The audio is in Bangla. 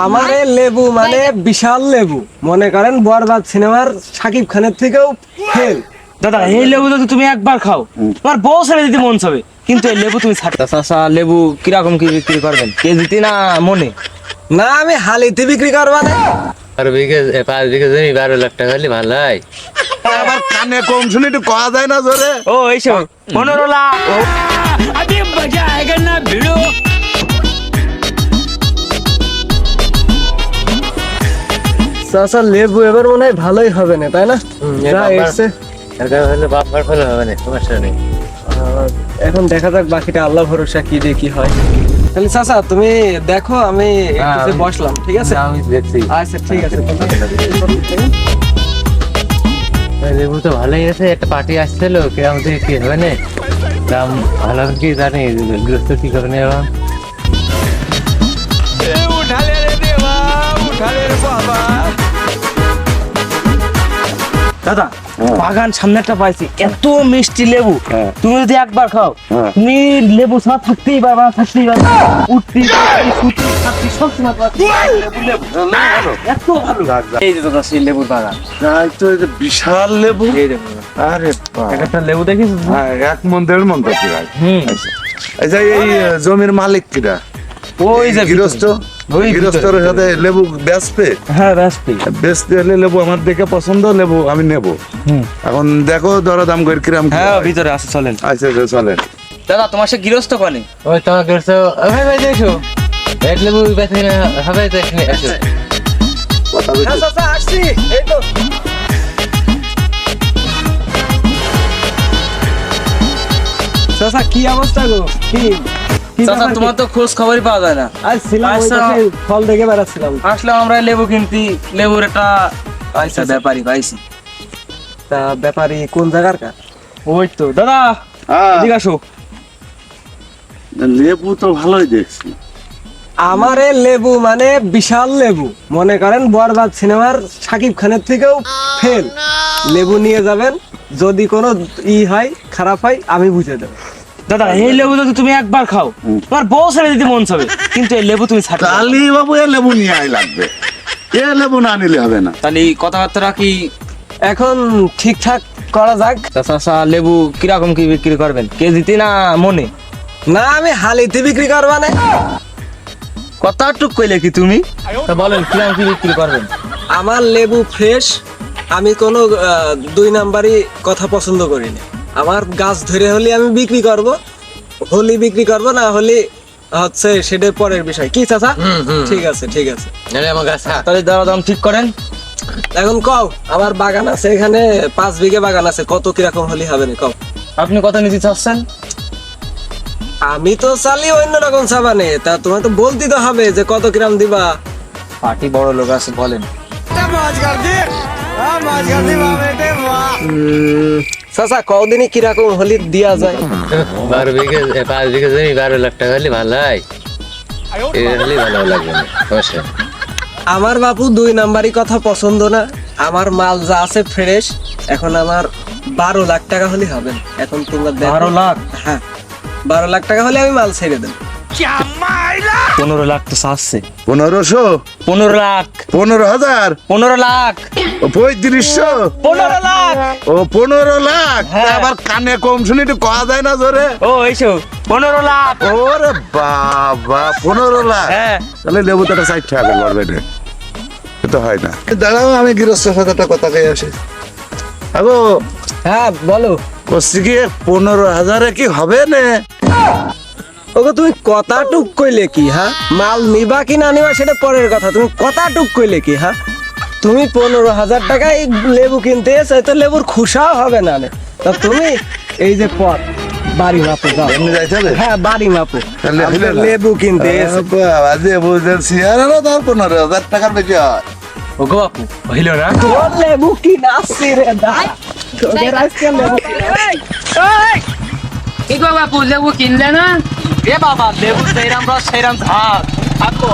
আমারে লেবু মানে বিশাল লেবু। মনে করেন বরবাদ সিনেমার সাকিব খানের থেকেও ফেল দাদা এই লেবু যদি তুমি একবার খাও। তোমার বউ ছেড়ে দিতে মন চাবে কিন্তু এই লেবু তুমি ছাড়তে চাষা লেবু কীরকম কি বিক্রি করবেন? কেজিতে না মনে? না আমি হালিতে বিক্রি করবা না। আর বিঘে এ, পাঁচ বিঘে জমি বারো লাখ টাকা হলে ভালো হয়। আবার কানে কম শুনে একটু কয়া যায় না জোরে? ও এইসব পনেরো লাখ। ও চাচা লেবু এবার মনে হয় ভালোই হবে না তাই না? যা এসছে। ফলে হবে না সমস্যা নেই। আহ, এখন দেখা যাক বাকিটা আল্লাহ ভরসা কি দিয়ে কি হয়। তাহলে চাচা তুমি দেখো আমি একটু বসলাম ঠিক আছে? আমি দেখছি। আচ্ছা ঠিক আছে ওই লেবু তো ভালোই আছে একটা পার্টি আসছিল কি হবে না? দাম ভালো কি জানি কি করে নেওয়া দাদা বাগান সামনে একটা পাইছি। এত মিষ্টি লেবু। হ্যাঁ। তুমি যদি একবার খাও হ্যাঁ। তুমি লেবু ছাড়া থাকতেই পারবে থাকতেই পারবে। উঠতি শুতি, থাকতি, সব সময় পাচ্ছি। লেবু, লেবু। এত ভালো। এই যে দাদা সেই লেবুর বাগান। তো এই যে বিশাল লেবু। এই দেখো আরে বাবা। একটা লেবু দেখিস হ্যাঁ, এক মন দেড় মন তো প্রায় হুম। এই যে এই জমির মালিক কিরা? ওই যে গৃহস্থ? ওই। সাথে লেবু বেচবে? হ্যাঁ ব্যস্তি বেচতে হলে লেবু আমার দেখে পছন্দ লেবু আমি নেব। এখন দেখো দরা দাম করে কিরাম হ্যাঁ ভিতরে আছে চলেন। আচ্ছা আচ্ছা চলেন। দাদা তোমার সে গৃহস্থ কনে ওই তোমার গৃহস্থ ভাই ভাই দেখো। এক লেবু বেছে হবে তো এখানে আসো। হ্যাঁ চাচা আসছি। এই তো। চাচা কি অবস্থা গো? কি? চাচা তোমার তো খোঁজ খবরই পাওয়া যায় না। ছিলাম আচ্ছা। ফল দেখে বেড়াচ্ছিলাম। আসলাম আমরা লেবু কিনতি লেবুর একটা আচ্ছা। ব্যাপারী পাইছি। তা ব্যাপারী কোন জায়গার কা? ওই তো দাদা হ্যাঁ, এদিকে আসো। লেবু তো ভালোই দেখছি। আমারে লেবু মানে বিশাল লেবু। মনে করেন বরবাদ সিনেমার সাকিব খানের থেকেও ফেল লেবু নিয়ে যাবেন যদি কোনো ই হয় খারাপ হয় আমি বুঝে দেবো। দাদা এই লেবু যদি তুমি একবার খাও তোমার বউ ছেড়ে দিতে মন চাবে কিন্তু এই লেবু তুমি ছাড়তে কালি বাবু এ লেবু নিয়ে আই লাগবে। এ লেবু না নিলে হবে না। তাহলে এই কথাবার্তা কি এখন ঠিকঠাক করা যাক? চাচা লেবু কীরকম কি বিক্রি করবেন? কেজিতে না মনে? না আমি হালিতে বিক্রি করবা না। কথা টুক কইলে কি তুমি? তা বলেন কীরকম কি বিক্রি করবেন? আমার লেবু ফ্রেশ আমি কোনো আহ, দুই নাম্বারই কথা পছন্দ করি না। আমার গাছ ধরে হলে আমি বিক্রি করব। হলি বিক্রি করব না হলে হচ্ছে সেটা পরের বিষয়। কি চাচা? ঠিক আছে ঠিক আছে। গাছ তাহলে দাদা দাম ঠিক করেন। এখন কও আমার বাগান আছে এখানে পাঁচ বিঘে বাগান আছে কত কীরকম হলে হবে না কও। আপনি কত নিতে চাচ্ছেন? আমি তো চালি অন্য রকম সাবানে তা তোমার তো বলতে তো হবে যে কত কিরাম দিবা। পার্টি বড় লোক আছে বলেন। চাচা কদিনই কীরকম হলে দিয়া যায়? বারো বিঘে পাঁচ বিঘে জমি বারো লাখ টাকা হলে ভালো হয়। হলে ভালো লাগবে আমার বাপু দুই নাম্বারই কথা পছন্দ না। আমার মাল যা আছে ফ্রেশ এখন আমার বারো লাখ টাকা হলে হবে। এখন তোমরা। বারো লাখ? হ্যাঁ বারো লাখ টাকা হলে আমি মাল ছেড়ে দেব পনেরো লাখ তো চাচ্ছে। পনেরোশো? পনেরো লাখ। পনেরো হাজার? পনেরো লাখ। পঁয়ত্রিশশো? পনেরো লাখ। ও পনেরো লাখ। হ্যাঁ। আবার কানে কম শুনে একটু কয়া যায় না জোরে। ও এইসব পনেরো লাখ। ওরে বাবা পনেরো লাখ। হ্যাঁ। তাহলে লেবু তো টাকা করবে তো হয় না। দাঁড়াও আমি গৃহস্থের সাথে একটা কথা কে আসি। আগো হ্যাঁ বলো। করছি কি পনেরো হাজারে কি হবে না? ওগো তুমি কথা টুক কইলে কি হ্যাঁ? মাল নিবা কি না নিবা সেটা পরের কথা। তুমি কথা টুক কইলে কি হ্যাঁ? তুমি পনেরো হাজার টাকায় লেবু কিনতে এসে তো লেবুর খুশাও হবে না নে। তা তুমি এই যে পথ বাড়ি মাপো যাও। যাইতে হবে? হ্যাঁ বাড়ি মাপো? লেবু কিনতে তার পনেরো হাজার টাকার বেশি হয়। ও গো হইল না? লেবু কি নাচছি রে দা। তোদের আজকে লেবু। কি গো বাপু লেবু কিনলে না? এ বাবা লেবু সেইরাম রস সেইরাম থাকো।